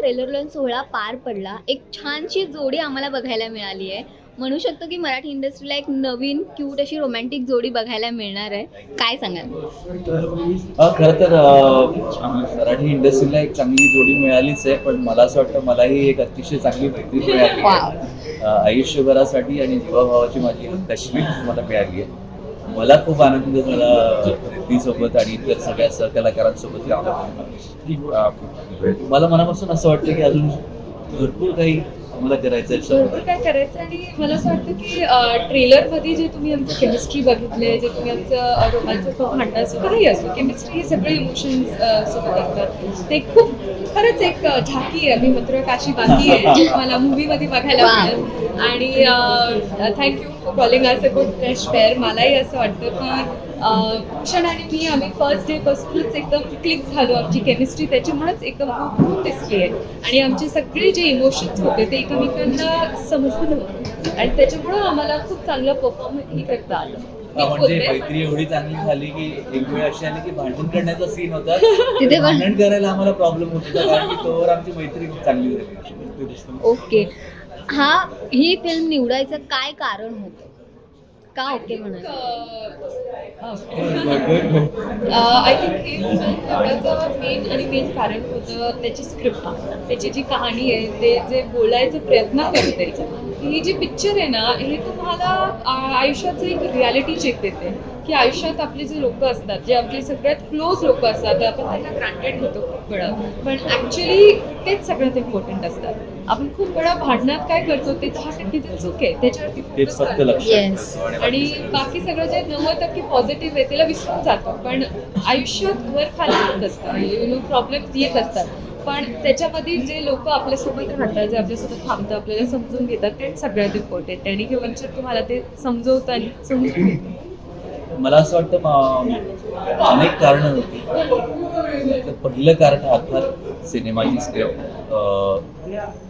Trailer launch सोहळा पार पडला. एक छानशी जोडी आम्हाला बघायला मिळाली आहे. म्हणू शकतो की मराठी इंडस्ट्रीला एक नवीन क्यूट अशी रोमॅन्टिक जोडी बघायला मिळणार आहे. काय सांगाल? खरं तर मराठी इंडस्ट्रीला एक चांगली जोडी मिळालीच आहे. पण मला असं वाटतं मलाही एक अतिशय चांगली मैत्रीण मिळाली आयुष्यभरासाठी आणि जीवाभावाची माझी कश्मीर मला मिळाली आहे. मला खूप आनंद झाला रिद्धीसोबत आणि इतर सगळ्या सहकलाकारांसोबत काम मला मनापासून असं वाटतं की अजून भरपूर काही मला करायचं आहे भरपूर काय करायचं? आणि मला असं वाटतं की ट्रेलरमध्ये जे तुम्ही आमचं केमिस्ट्री बघितले जे तुम्ही आमचं रोमांच भांडण असो काही असो केमिस्ट्री हे सगळे इमोशन्स सोबत असतात. ते खूप खरंच एक झाकी आहे. मी मात्र काशी बाकी आहे जी मला मूवी मध्ये बघायला. मिळेल. आणि thank you for calling as a good fresh pair मलाही असं वाटतं की अ, भूषण आणि मी आम्ही फर्स्ट डे पासूनच एकदम क्लिक झालो आमची केमिस्ट्री त्याच्यामुळेच एकदम खूप दिसली आहे. आणि आमचे सगळे जे इमोशन्स होते ते एकमेकांना समजून होते. आणि त्याच्यामुळं आम्हाला खूप चांगलं परफॉर्म ही करता आलं. म्हणजे. मैत्री एवढी चांगली झाली की एक वेळ अशी आली की भांडण करण्याचा सीन होता. तिथे भांडण करायला आम्हाला प्रॉब्लेम होत. होता कारण की तोवर आमची मैत्री खूप चांगली झाली. ओके. हा ही फिल्म निवडायचं काय कारण होतं? का ओके म्हणाल आय थिंक हे एवढ्याचं मेन आणि मेन कारण होतं त्याची स्क्रिप्ट त्याची जी कहाणी आहे ते जे बोलायचा प्रयत्न करते. ही जी पिक्चर आहे ना हे तुम्हाला आयुष्याचं एक रियालिटी चेक देते. की आयुष्यात आपले जे लोक असतात जे आपले सगळ्यात क्लोज लोक असतात आपण त्यांना ग्रांटेड घेतो खूप वेळा. पण ॲक्च्युली तेच सगळ्यात इम्पॉर्टंट असतात. आपण खूप वेळा भांडणात काय करतो ते दहा टक्के ते चूक आहे. त्याच्यावरती. आणि बाकी सगळं जे नव्वद टक्के पॉझिटिव्ह आहे त्याला विसरून जातो. पण आयुष्यात वर खाली होत असतात यु नो प्रॉब्लेम्स येत असतात. पण त्याच्यामध्ये जे लोक आपल्यासोबत राहतात जे आपल्यासोबत थांबतात आपल्याला समजून घेतात तेच सगळ्यात इम्पॉर्टंट आणि हे पिक्चर तुम्हाला ते समजवतं आणि समजून मला असं वाटतं अनेक कारणं होती. तर पहिलं कारण अर्थात सिनेमाची स्क्रिप्ट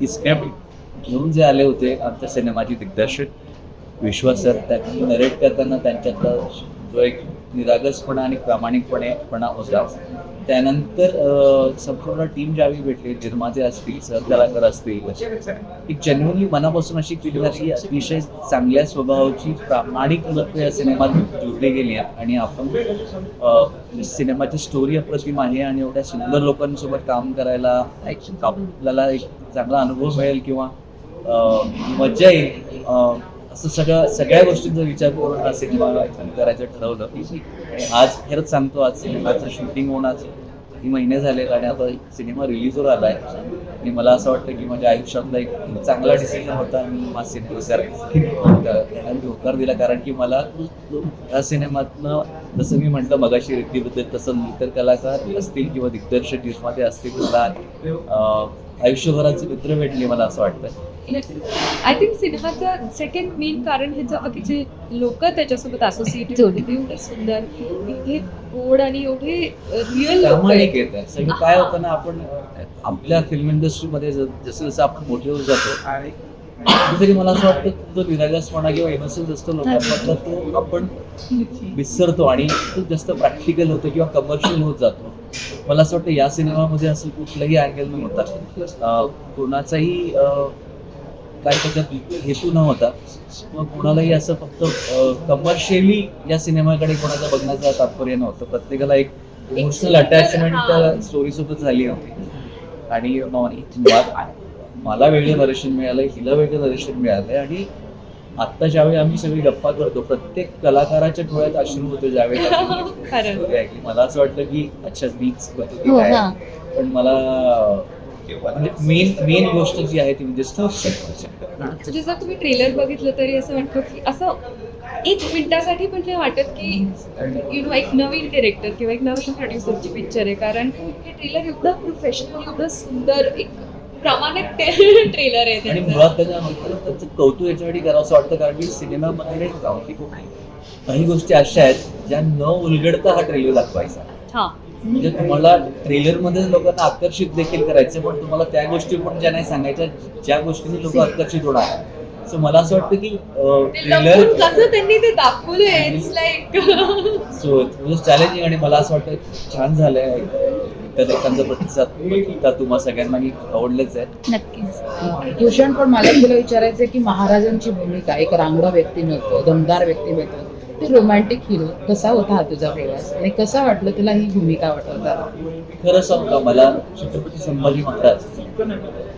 ती स्क्रिप्ट घेऊन जे आले होते आमच्या सिनेमाची दिग्दर्शक विश्वास सर त्यांनी नरेट करताना त्यांच्यातला जो एक निरागसपणा आणि प्रामाणिकपणेपणा होता. त्यानंतर संपूर्ण टीम ज्यावेळी भेटली निर्माते असतील सहकलाकार असतील एक जेन्युअनली मनापासून अशी फिल्म की अतिशय चांगल्या स्वभावाची प्रामाणिक मत या सिनेमात जोडली गेली आणि आपण सिनेमाची स्टोरी अप्रतिम आहे आणि एवढ्या सुंदर लोकांसोबत काम करायला आपल्याला एक चांगला अनुभव मिळेल किंवा मजा मज्जा येईल असं सगळं सगळ्या गोष्टींचा विचार करून हा सिनेमा करायचं ठरवलं. आज खरंच सांगतो आज सिनेमाचं शूटिंग होऊन आज महिने झाले आणि आता सिनेमा रिलीजवर आला आहे आणि मला असं वाटतं की माझ्या आयुष्यातला एक चांगला डिसिजन होता आणि माझा सिनेमा होकार दिला कारण की मला या सिनेमातनं जसं मी म्हटलं मगाशी रीतीबद्दल तसं इतर कलाकार असतील किंवा दिग्दर्शक निर्माते असतील मला आयुष्यभराचे मित्र भेटले मला असं वाटतं आय थिंक सिनेमाचं सेकंड मेन कारण हे जर की जे लोक त्याच्यासोबत असोसिएटेड होते ते एवढे सुंदर एवढे गोड आणि एवढे रिअल लोक प्रामाणिक येत सगळं काय होतं ना आपण आपल्या फिल्म इंडस्ट्रीमध्ये जसं जसं आपण मोठे होत जातो कुठेतरी मला असं वाटतं तो निरागसपणा किंवा इनोसन्स असतो लोकांमधला तो आपण विसरतो आणि तो जास्त प्रॅक्टिकल होतो किंवा कमर्शियल होत जातो. मला असं वाटतं या सिनेमामध्ये असं कुठलंही अँगल नव्हता कोणाचाही काय त्याच्यात हेतू नव्हता. मग कोणालाही असं फक्त कमर्शियली या सिनेमाकडे कोणाचा बघण्याचं तात्पर्य नव्हतं. प्रत्येकाला एक इमोशनल अटॅचमेंट त्या स्टोरीसोबत झाली होती. आणि मला वेगळं दर्शन मिळालंय हिला वेगळं दर्शन मिळालंय. आणि आत्ता ज्यावेळी आम्ही सगळी गप्पा करतो प्रत्येक कलाकाराच्या डोळ्यात अश्रू होते ज्यावेळी. मला असं वाटलं की अच्छा मीच हा. पण मला म्हणजे मेन मेन गोष्ट जी आहे ती म्हणजे story. म्हणजे जर तुम्ही ट्रेलर बघितलं तरी असं वाटतं की असं एक मिनिटासाठी पण नाही वाटत की यु नो एक नवीन डिरेक्टर किंवा एक नवीन प्रोड्युसरची पिक्चर आहे. कारण हे ट्रेलर एवढं प्रोफेशनल एवढं सुंदर एक प्रामाणिक ट्रेलर आहे आणि. मुळात त्याच्या त्याचं कौतुक याच्यासाठी करावं असं वाटतं कारण की सिनेमामध्ये गावठी काही गोष्टी अशा आहेत ज्या न उलगडता हा ट्रेलर दाखवायचा. हा. म्हणजे तुम्हाला ट्रेलरमध्ये लोकांना आकर्षित देखील करायचं पण तुम्हाला त्या गोष्टी पण ज्या नाही सांगायच्या ज्या गोष्टींनी लोक आकर्षित होणार सो मला असं वाटतं की ट्रेलर कसं त्यांनी ते दाखवलंय इट्स लाईक सो चॅलेंजिंग आणि मला असं वाटतं छान झालंय. त्या लोकांचा प्रतिसाद तुम्हा सगळ्यांनाही आवडलंच आहे. नक्कीच. भूषण पण मला तुला विचारायचं की महाराजांची भूमिका एक रांगडा व्यक्तिमत्व दमदार व्यक्तिमत्व ते रोमॅन्टिक हिरो कसा होता हा तुझा प्रवास? आणि कसा वाटलं तुला ही भूमिका वाटवता खरं सांगू का? मला छत्रपती संभाजी महाराज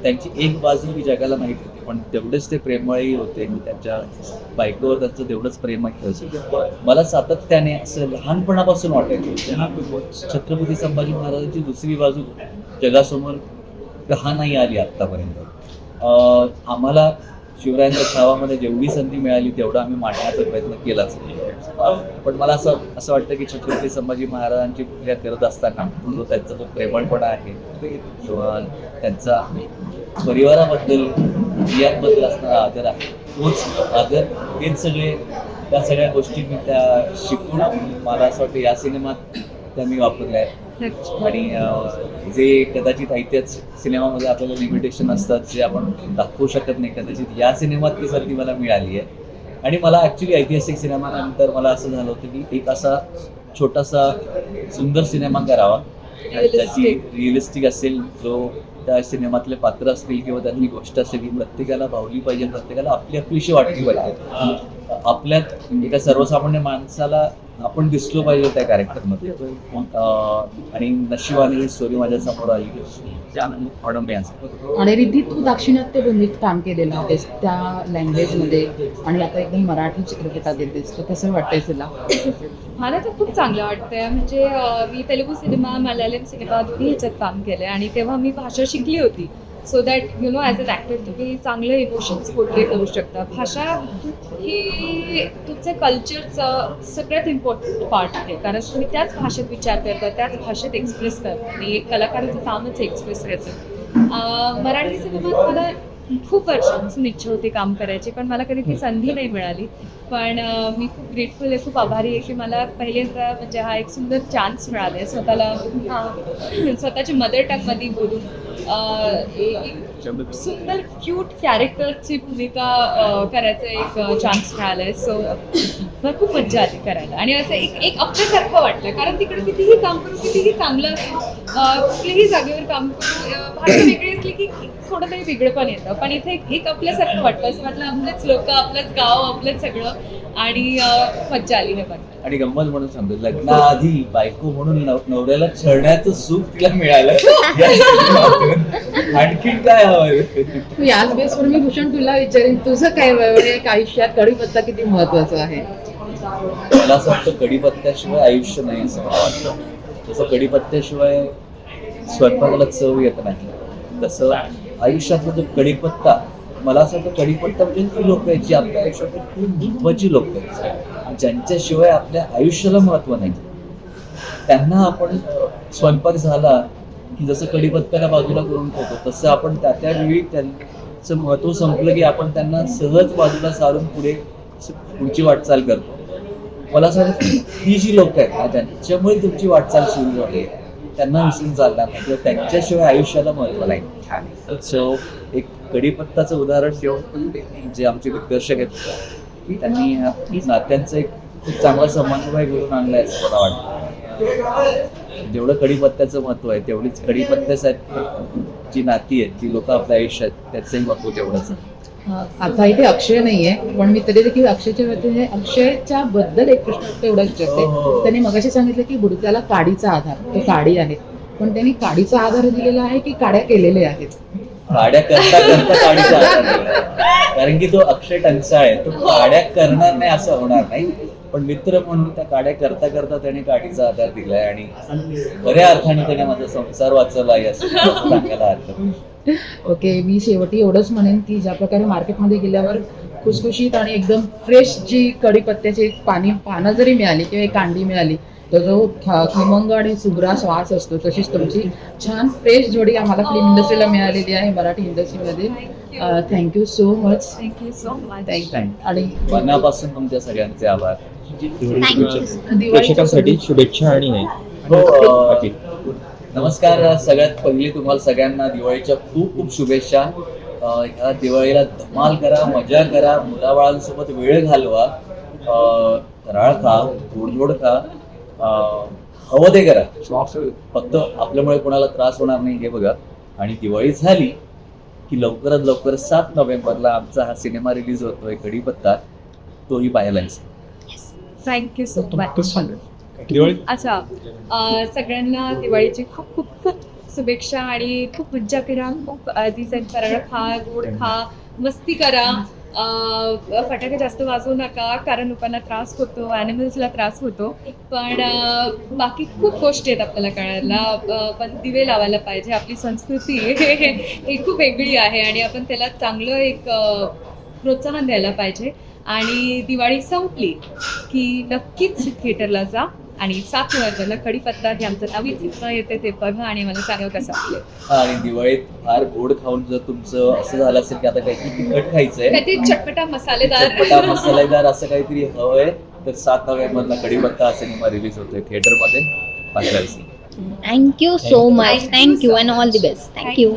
त्यांची एक बाजू ही जगाला माहीत होती पण तेवढेच ते प्रेमळही होते. आणि त्यांच्या बायकोवर त्यांचं तेवढंच प्रेम होतं मला सातत्याने असं लहानपणापासून वाटायचं छत्रपती संभाजी महाराजांची दुसरी बाजू जगासमोर का नाही आली आत्तापर्यंत? आम्हाला शिवरायांच्या छावामध्ये जेवढी संधी मिळाली तेवढा आम्ही मांडण्याचा प्रयत्न केलाच. पण मला असं असं वाटतं की छत्रपती संभाजी महाराजांची पूजा करत असताना जो त्यांचा जो प्रेमळपणा आहे किंवा त्यांचा परिवाराबद्दल स्त्रियांबद्दल असणारा आदर आहे तोच आदर हेच सगळे त्या सगळ्या गोष्टी मी त्या शिकून मला असं वाटतं या सिनेमात त्या मी वापरल्या. आहेत आणि जे कदाचित ऐतिहासिक सिनेमामध्ये आपल्याला लिमिटेशन असतात जे आपण दाखवू शकत नाही कदाचित या सिनेमात ती संधी मला मिळाली आहे आणि मला ॲक्च्युली ऐतिहासिक सिनेमानंतर मला असं झालं होतं की एक असा छोटासा सुंदर सिनेमा करावा. त्याची रिअलिस्टिक असेल जो त्या सिनेमातले पात्र असतील किंवा त्यातली गोष्ट असेल ही प्रत्येकाला भावली पाहिजे प्रत्येकाला आपली आपलीशी वाटली पाहिजे. आपल्यात एका सर्वसामान्य माणसाला आपण दिसलो पाहिजे त्या कॅरेक्टरमध्ये. आणि नशिबाने ही स्टोरी माझ्यासमोर आली. आणि रिद्धी तू दाक्षिणात्य भूमीत काम केलेलं आहेस त्या लँग्वेजमध्ये आणि आता एकदम मराठी चित्रपटात येतेस. तर कसं वाटतंय तुला? मला तर खूप चांगलं वाटतंय. म्हणजे मी तेलुगू सिनेमा मल्याळम सिनेमा दोन्ही ह्याच्यात काम केलंय. आणि तेव्हा मी भाषा शिकली होती. So that you know as a actor तुम्ही चांगले इमोशन्स पोर्ट्रे करू शकता. भाषा ही तुमच्या कल्चरचं सगळ्यात इम्पॉर्टंट पार्ट आहे. कारण तुम्ही त्याच भाषेत विचार करता त्याच भाषेत एक्सप्रेस करता. आणि एक कलाकाराचं कामच एक्सप्रेस अं, मराठी सिनेमात मला खूप वर्षांपासून इच्छा होती काम करायची पण मला कधी ती संधी नाही मिळाली. पण मी खूप ग्रेटफुल आहे खूप आभारी आहे की मला पहिल्यांदा म्हणजे हा एक सुंदर चान्स मिळाला आहे. स्वतःला स्वतःच्या मदर टंगमध्ये बोलून. एक सुंदर क्यूट कॅरेक्टरची भूमिका करायचं करायचा एक चान्स मिळाला आहे सो मला खूप मज्जा आली करायला. आणि असं एक एक आपल्यासारखं वाटलं. कारण तिकडे कितीही काम करून कितीही चांगलं कुठल्याही जागेवर काम करू भाषा वेगळी असली की थोडं तरी वेगळं पण येतं. पण इथे एक- एक आपल्यासारखं वाटतं. असं वाटलं आपलेच लोक आपलंच गाव आपलंच सगळं आणि मज्जा आली हे बघायला आणि गंमत म्हणून सांगतो लग्नाआधी बायको म्हणून नव- नवऱ्याला छळण्याचं सुख तिला मिळालं. या सिनेमातून. आणखीन काय हवंय तू याच बेसवर मी भूषण तुला विचारेन तुझं काय वैवाहिक आयुष्यात कढीपत्ता किती महत्त्वाचा आहे? मला असं वाटतं कढीपत्त्याशिवाय आयुष्य नाही असं मला वाटतं. जसं कढीपत्त्याशिवाय स्वयंपाकाला चव येत नाही. तसं आयुष्यातला जो कढीपत्ता मला असं वाटतं कढीपत्ता म्हणजे ती लोक आहेत जी आपल्या आयुष्यात खूप महत्वाची लोक आहेत. ज्यांच्याशिवाय आपल्या आयुष्याला महत्त्व नाही. त्यांना आपण स्वयंपाक झाला की जसं कढीपत्त्याला बाजूला करून ठेवतो तसं आपण त्या त्यावेळी त्यांचं महत्त्व संपलं की आपण त्यांना सहज बाजूला सारून पुढे पुढची वाटचाल करतो. मला असं वाटतं की ही जी लोक आहेत ज्यांच्यामुळे तुमची वाटचाल सुरू झाली आहे, त्यांना विसरून चालणार नाही. किंवा त्यांच्याशिवाय आयुष्याला महत्त्व नाही. सो एक कडीपत्ताचं उदाहरण ठेवून जे आमचे दिग्दर्शक आहेत त्यांनी नात्यांचं एक खूप चांगला समन्वय घडून आणलाय असं मला वाटतं. जेवढं कडीपत्त्याचं महत्त्व आहे तेवढीच कडीपत्त्यासाठी जी नाती आहेत जी लोक आपल्या आयुष्यात त्याचंही महत्त्व तेवढंच आहे. आता इथे अक्षय नाहीये पण मी तरी देखील अक्षयच्या वतीने अक्षयच्या बद्दल एक प्रश्न एवढा हो, विचारते. हो. त्यांनी मगाशी सांगितलं की बुडत्याला काडीचा आधार तो काडी आहे. पण त्यांनी काडीचा आधार दिलेला आहे की काड्या केलेल्या आहेत? काड्या करता करता काडीचा आधार. कारण की तो अक्षय टंचाळ आहे. तो काड्या करणार नाही असं होणार नाही. पण मित्र म्हणून त्या काड्या करता करता त्याने काडीचा आधार दिलाय आणि खऱ्या अर्थाने त्याने माझा संसार वाचवला आहे असं सांगायला हरकत नाही. ओके मी शेवटी एवढंच म्हणेन की ज्या प्रकारे मार्केटमध्ये गेल्यावर खुसखुशीत आणि एकदम फ्रेश जी कढीपत्त्याची पाणी पानं जरी मिळाली किंवा एक कांडी मिळाली तर जो खमंग आणि सुग्रास वास असतो तशीच तुमची छान फ्रेश जोडी आम्हाला फिल्म इंडस्ट्रीला मिळालेली आहे मराठी इंडस्ट्रीमध्ये thank you so much thank you so much thank you आणि मनापासून तुमच्या सगळ्यांचे आभार. प्रेक्षकांसाठी शुभेच्छा आणि हे. हो. नमस्कार सगळ्यात पहिले तुम्हाला सगळ्यांना दिवाळीच्या खूप खूप शुभेच्छा. ह्या दिवाळीला धमाल करा मजा करा मुलाबाळांसोबत वेळ घालवा. अं, फराळ खा गोडधोड खा. हवं ते करा. फक्त आपल्यामुळे कोणाला त्रास होणार नाही हे बघा. आणि दिवाळी झाली की लवकरात लवकर सात नोव्हेंबरला आमचा हा सिनेमा रिलीज होतोय कडीपत्ता तोही पाहायला. Thank you so much Diwali? अच्छा सगळ्यांना दिवाळीची खूप खूप खूप शुभेच्छा आणि खूप मज्जा करा. खूप आधी फराळ खा गोड खा मस्ती करा. फटाके जास्त वाजवू नका कारण लोकांना त्रास होतो ॲनिमल्सला त्रास होतो. पण बाकी खूप गोष्टी आहेत आपल्याला कळायला. पण दिवे लावायला पाहिजे. आपली संस्कृती ही खूप वेगळी आहे आणि आपण त्याला चांगलं एक प्रोत्साहन द्यायला पाहिजे. आणि दिवाळी संपली की नक्कीच थिएटरला जा आणि सात नोव्हेंबरला कडीपत्ता हे आमचं नवीन चित्र येते ते बघा आणि मला सांगा कसं हा, आणि दिवाळीत फार गोड खाऊन जर तुमचं असं झालं असेल की आता काहीतरी तिखट खायचंय काहीतरी चटपटा मसालेदार. चटपटा मसालेदार असं काहीतरी हवंय तर सात नोव्हेंबरला कडीपत्ता हा सिनेमा रिलीज होतोय थिएटरमध्ये. यायचं. Thank you so much thank you and all the best thank you